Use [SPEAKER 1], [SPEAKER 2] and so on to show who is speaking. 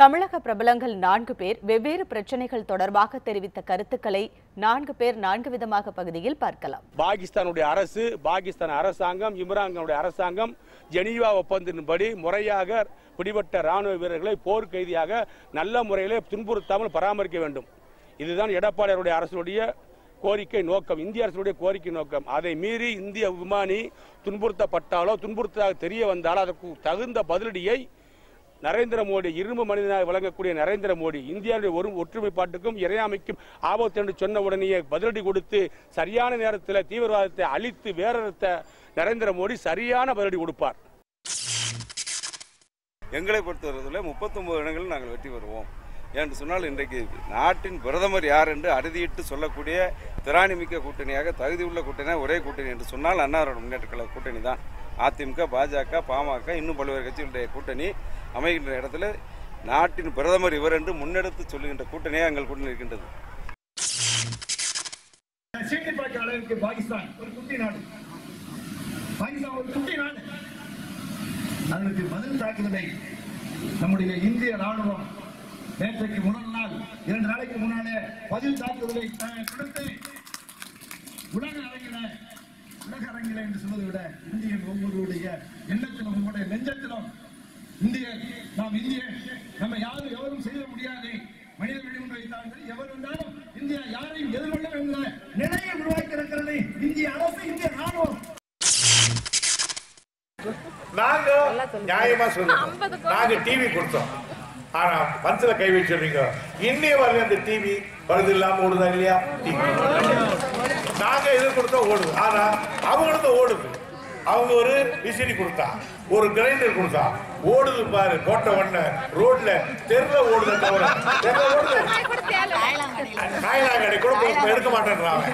[SPEAKER 1] தமிழக பிரபலங்கள் நான்கு பேர் வெவ்வேறு பிரச்சனைகள் தொடர்பாக தெரிவித்த கருத்துக்களை நான்கு பேர் நான்கு விதமாக பகுதியில் பார்க்கலாம்.
[SPEAKER 2] பாகிஸ்தானுடைய அரசு பாகிஸ்தான் அரசாங்கம் இம்ரான்கானுடைய அரசாங்கம் ஜெனீவா ஒப்பந்தத்தின்படி முறையாக பிடிபட்ட ராணுவ வீரர்களை போர் கைதியாக நல்ல முறையிலே துன்புறுத்தாமல் பராமரிக்க வேண்டும். இதுதான் எடப்பாடியாருடைய அரசுடைய கோரிக்கை நோக்கம் இந்திய அரசுடைய கோரிக்கை நோக்கம். அதை மீறி இந்திய விமானி துன்புறுத்தப்பட்டாலோ துன்புறுத்ததாக தெரிய வந்தாலோ அதற்கு தகுந்த பதிலடியை நரேந்திர மோடி இரும்பு மனிதனாக விளங்கக்கூடிய நரேந்திர மோடி இந்தியாவுடைய ஒரு ஒற்றுமைப்பாட்டுக்கும் இறையாமைக்கும் ஆபத்து என்று சொன்ன உடனேயே பதிலடி கொடுத்து சரியான நேரத்தில் தீவிரவாதத்தை அழித்து வேறறுத்த நரேந்திர மோடி சரியான பதிலடி கொடுப்பார்.
[SPEAKER 3] எங்களை பொறுத்தவரையில் முப்பத்தொன்பது இடங்களில் நாங்கள் வெற்றி பெறுவோம். என்று சொன்னால் இன்றைக்கு நாட்டின் பிரதமர் யார் என்று அறுதியிட்டு சொல்லக்கூடிய திராணிமிக்க கூட்டணியாக தகுதியுள்ள கூட்டணியாக ஒரே கூட்டணி என்று சொன்னால் அன்னாரோட முன்னேற்ற கழக கூட்டணி தான் அதிமுக பாஜக பாமக இன்னும் பல்வேறு கட்சிகளுடைய கூட்டணி அமைகின்ற இடத்துல நாட்டின் பிரதமர் இவர் என்று முன்னெடுத்து சொல்லுகின்ற கூட்டணியாக எங்கள் கூட்டணி இருக்கின்றது.
[SPEAKER 4] சீட்டி பார்க்கிற பாகிஸ்தான். ஒரு குட்டி நாடு. பாகிஸ்தான் ஒரு குட்டி நாடு. அதற்கு பதில் தாக்குதலை நம்முடைய இந்திய ராணுவம் நேற்றைக்கு முதல் நாள் இரண்டு நாளைக்கு முன்னாலே பதில் தாக்குதலை கொடுத்து உலக அரங்கில அரங்கில என்று சொல்வதை விட இந்தியன் ஒவ்வொருடைய எண்ணத்திலும் உங்களுடைய நெஞ்சத்திலும் இந்திய நாம் இந்திய நம்ம யாரும் எவரும் செய்ய முடியாது. மனித வெடிகுண்டு வைத்தார்கள் எவர் வந்தாலும் இந்தியா யாரையும் எதிர்கொள்ளும் என்ற நிலையை உருவாக்கி இருக்கிறது இந்திய அரசு இந்திய ராணுவம்
[SPEAKER 5] நாங்க நியாயமா சொல்லுவோம் நாங்க டிவி கொடுத்தோம். ஆனா பணத்துல கை வச்சிருக்கீங்க இன்னைய வரல அந்த டிவி பழுது இல்லாம ஓடுதா இல்லையா? டிவி நாங்க இது கொடுத்தா ஓடுது. ஆனா அவங்களுக்கு ஓடுது. அவங்க ஒரு விசிறி கொடுத்தா ஒரு கிரைண்டர் கொடுத்தா ஓடுது பாரு கோட்டை ஒண்ணு ரோட்ல தெருல ஓடுது தவிர தெருல ஓடுது. காயலாங்கடை கூட எடுக்க மாட்டேன்றாங்க